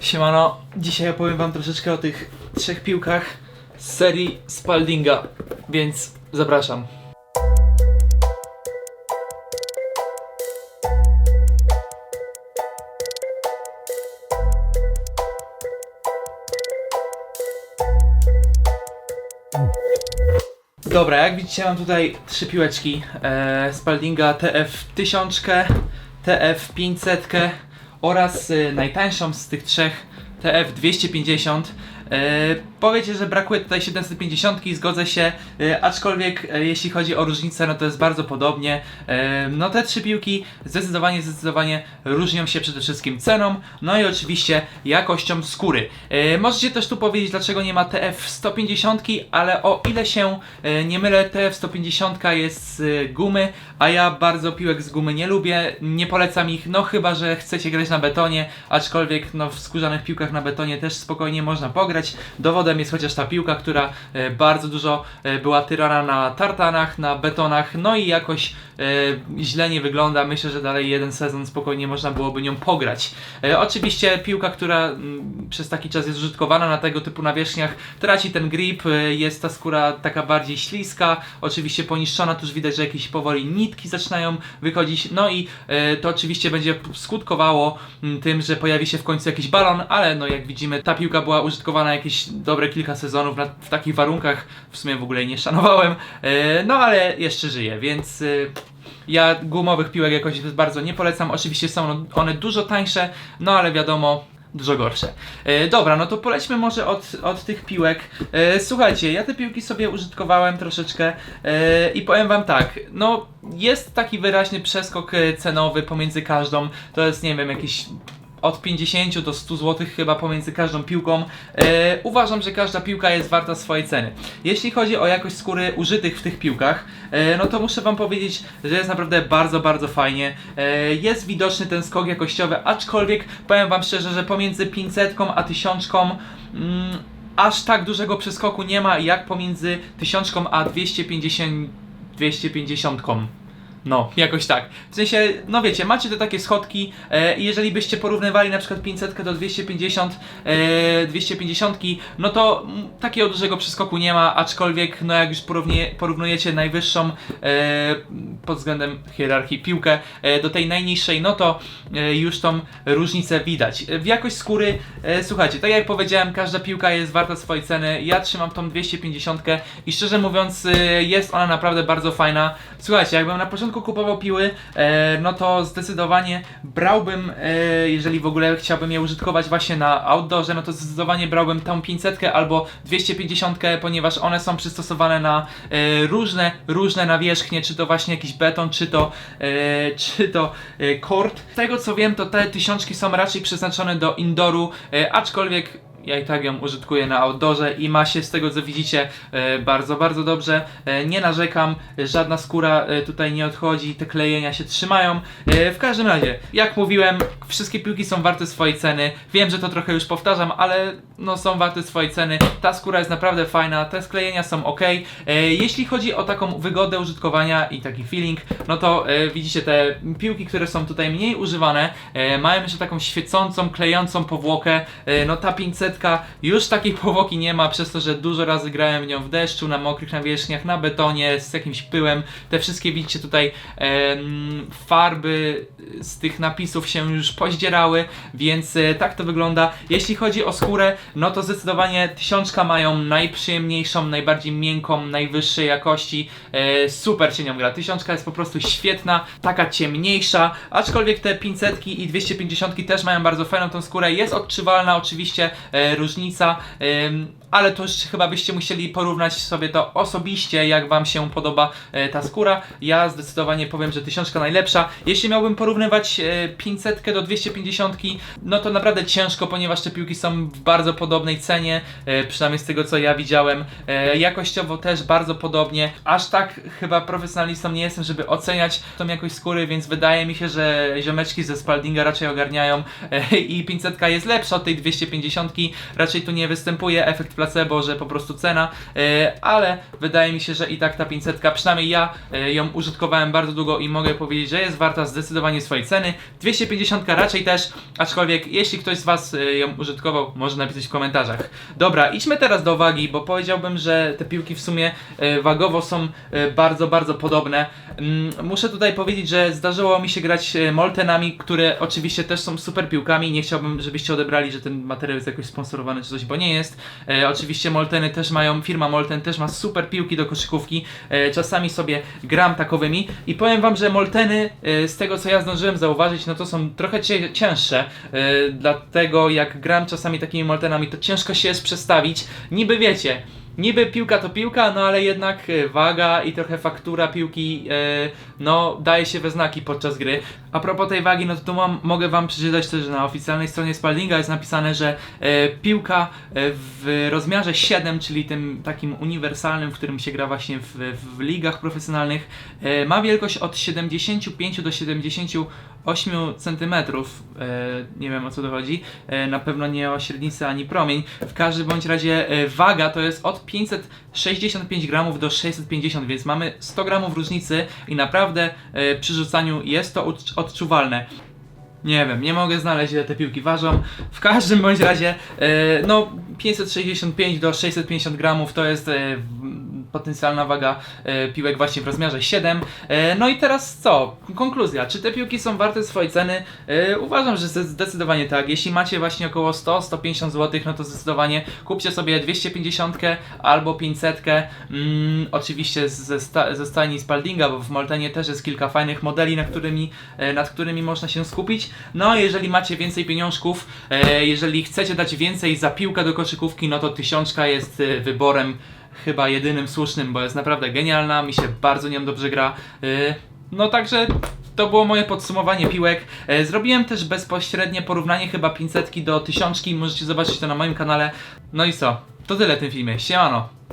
Siemano, dzisiaj opowiem wam troszeczkę o tych trzech piłkach z serii Spaldinga, więc zapraszam. Dobra, jak widzicie mam tutaj trzy piłeczki e, Spaldinga TF 1000, TF 500 oraz e, najtańszą z tych trzech TF 250. E, powiecie, że brakuje tutaj 750, zgodzę się, e, aczkolwiek e, jeśli chodzi o różnicę, no to jest bardzo podobnie. E, no te trzy piłki zdecydowanie, zdecydowanie różnią się przede wszystkim ceną, no i oczywiście jakością skóry. E, możecie też tu powiedzieć, dlaczego nie ma TF 150, ale o ile się e, nie mylę, TF 150 jest z e, gumy, a ja bardzo piłek z gumy nie lubię, nie polecam ich, no chyba, że chcecie grać na betonie, aczkolwiek no w skórzanych piłkach na betonie też spokojnie można pograć. Dowodem jest chociaż ta piłka, która e, bardzo dużo e, była tyrana na tartanach, na betonach, no i jakoś e, źle nie wygląda. Myślę, że dalej jeden sezon spokojnie można byłoby nią pograć. Oczywiście piłka, która mm, przez taki czas jest użytkowana na tego typu nawierzchniach, traci ten grip, jest ta skóra taka bardziej śliska, oczywiście poniszczona, tu już widać, że jakieś powoli nitki zaczynają wychodzić, no i to oczywiście będzie skutkowało mm, tym, że pojawi się w końcu jakiś balon, ale no jak widzimy, ta piłka była użytkowana jakieś dobre kilka sezonów na, w takich warunkach, w sumie w ogóle nie szanowałem, e, no ale jeszcze żyje, więc... e, ja gumowych piłek jakoś bardzo nie polecam. Oczywiście są one dużo tańsze, no ale wiadomo, dużo gorsze. E, dobra, no to polećmy może od, od tych piłek. E, słuchajcie, ja te piłki sobie użytkowałem troszeczkę e, i powiem wam tak, no jest taki wyraźny przeskok e, cenowy pomiędzy każdą. To jest, nie wiem, jakiś od 50 do 100 zł chyba pomiędzy każdą piłką. E, uważam, że każda piłka jest warta swojej ceny. Jeśli chodzi o jakość skóry użytych w tych piłkach, e, no to muszę Wam powiedzieć, że jest naprawdę bardzo, bardzo fajnie. E, jest widoczny ten skok jakościowy, aczkolwiek powiem Wam szczerze, że pomiędzy 500 a 1000 mm, aż tak dużego przeskoku nie ma jak pomiędzy 1000 a 250 250. No, jakoś tak. W sensie, no wiecie, macie te takie schodki e, i jeżeli byście porównywali na przykład 500 do 250, e, 250, no to mm, takiego dużego przeskoku nie ma, aczkolwiek, no jak już porównie, porównujecie najwyższą e, pod względem hierarchii piłkę e, do tej najniższej, no to e, już tą różnicę widać. E, W jakość skóry, e, słuchajcie, tak jak powiedziałem, każda piłka jest warta swojej ceny. Ja trzymam tą 250 i szczerze mówiąc, e, jest ona naprawdę bardzo fajna. Słuchajcie, jakbym na początku kupował piły, e, no to zdecydowanie brałbym, e, jeżeli w ogóle chciałbym je użytkować właśnie na outdoorze, no to zdecydowanie brałbym tą 500 albo 250, ponieważ one są przystosowane na e, różne, różne nawierzchnie, czy to właśnie jakiś beton, czy to, e, czy to e, kort. Z tego co wiem, to te tysiączki są raczej przeznaczone do indooru, e, aczkolwiek ja i tak ją użytkuję na outdoorze i ma się z tego co widzicie e, bardzo, bardzo dobrze. E, nie narzekam, żadna skóra e, tutaj nie odchodzi, te klejenia się trzymają. W każdym razie, jak mówiłem, wszystkie piłki są warte swojej ceny. Wiem, że to trochę już powtarzam, ale no są warte swojej ceny. Ta skóra jest naprawdę fajna, te sklejenia są ok. E, jeśli chodzi o taką wygodę użytkowania i taki feeling, no to e, widzicie te piłki, które są tutaj mniej używane, e, mają jeszcze taką świecącą, klejącą powłokę. No ta 500 już takiej powłoki nie ma, przez to, że dużo razy grałem nią w deszczu, na mokrych nawierzchniach, na betonie, z jakimś pyłem. Te wszystkie widzicie tutaj farby z tych napisów się już poździerały, więc tak to wygląda. Jeśli chodzi o skórę, no to zdecydowanie tysiączka mają najprzyjemniejszą, najbardziej miękką, najwyższej jakości. E, super się nią gra. Tysiączka jest po prostu świetna, taka ciemniejsza, aczkolwiek te 500 i 250 też mają bardzo fajną tą skórę. Jest odczuwalna oczywiście e, różnica, ale to już chyba byście musieli porównać sobie to osobiście, jak Wam się podoba e, ta skóra. Ja zdecydowanie powiem, że tysiączka najlepsza. Jeśli miałbym porównywać e, 500 do 250, no to naprawdę ciężko, ponieważ te piłki są w bardzo podobnej cenie, e, przynajmniej z tego co ja widziałem. E, jakościowo też bardzo podobnie. Aż tak chyba profesjonalistą nie jestem, żeby oceniać tą jakość skóry, więc wydaje mi się, że ziomeczki ze Spaldinga raczej ogarniają e, i 500 jest lepsza od tej 250. Raczej tu nie występuje efekt placebo, że po prostu cena, e, ale wydaje mi się, że i tak ta 500, przynajmniej ja e, ją użytkowałem bardzo długo i mogę powiedzieć, że jest warta zdecydowanie swojej ceny. 250 raczej też, aczkolwiek jeśli ktoś z Was e, ją użytkował, może napisać w komentarzach. Dobra, idźmy teraz do wagi, bo powiedziałbym, że te piłki w sumie wagowo są bardzo, bardzo podobne. Mm, Muszę tutaj powiedzieć, że zdarzyło mi się grać Moltenami, które oczywiście też są super piłkami. Nie chciałbym, żebyście odebrali, że ten materiał jest jakoś sponsorowany czy coś, bo nie jest. Oczywiście Molteny też mają, firma Molten też ma super piłki do koszykówki. E, czasami sobie gram takowymi i powiem wam, że Molteny, e, z tego co ja zdążyłem zauważyć, no to są trochę cięższe. E, dlatego jak gram czasami takimi Moltenami, to ciężko się jest przestawić. Niby wiecie, Niby piłka to piłka, no ale jednak waga i trochę faktura piłki no daje się we znaki podczas gry. A propos tej wagi, no to tu mam, mogę wam przeczytać też, że na oficjalnej stronie Spaldinga jest napisane, że e, piłka e, w rozmiarze 7, czyli tym takim uniwersalnym, w którym się gra właśnie w, w ligach profesjonalnych, e, ma wielkość od 75 do 78 cm. E, nie wiem o co to chodzi. E, na pewno nie o średnicę ani promień. W każdym bądź razie e, waga to jest od 565 gramów do 650, więc mamy 100 gramów różnicy i naprawdę e, przy rzucaniu jest to odczuwalne. Nie wiem, nie mogę znaleźć ile te piłki ważą. W każdym bądź razie, e, no 565 do 650 gramów to jest e, potencjalna waga e, piłek właśnie w rozmiarze 7. E, no i teraz co? Konkluzja. Czy te piłki są warte swojej ceny? E, uważam, że zde- zdecydowanie tak. Jeśli macie właśnie około 100-150 zł, no to zdecydowanie kupcie sobie 250 albo 500. Mm, oczywiście ze, sta- ze stajni Spaldinga, bo w Moltenie też jest kilka fajnych modeli, na którymi, nad którymi można się skupić. No, jeżeli macie więcej pieniążków, jeżeli chcecie dać więcej za piłkę do koszykówki, no to tysiączka jest wyborem chyba jedynym słusznym, bo jest naprawdę genialna, mi się bardzo nią dobrze gra. E, no także to było moje podsumowanie piłek. E, Zrobiłem też bezpośrednie porównanie chyba 500 do 1000, możecie zobaczyć to na moim kanale. No i co? To tyle w tym filmie. Siemano!